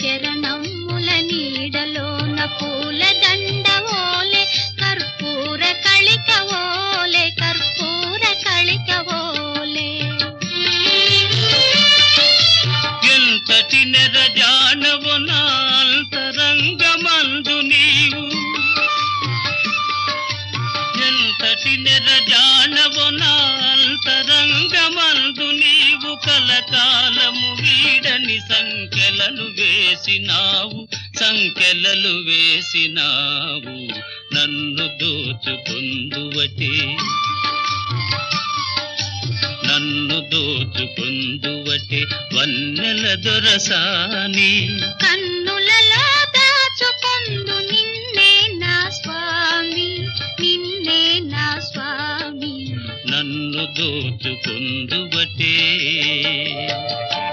చరణముల నీడలోన పూల దండ ఓలే కర్పూర కళిక ఓలే కర్పూర కళిక ఓలే. ఎంతటి నెరజానవు నాంతరంగమందు నీవు? ఎంతటి నెరజానవు నాల్ కలకాలము వీడని సంఖ్యలను వేసినావు సంఖ్యలలు వేసినావు నన్ను దోచుకుందువటే. నన్ను దోచుకుందువటే వన్నెల దొరసాని. కన్నులలో దోచుకుందువటే.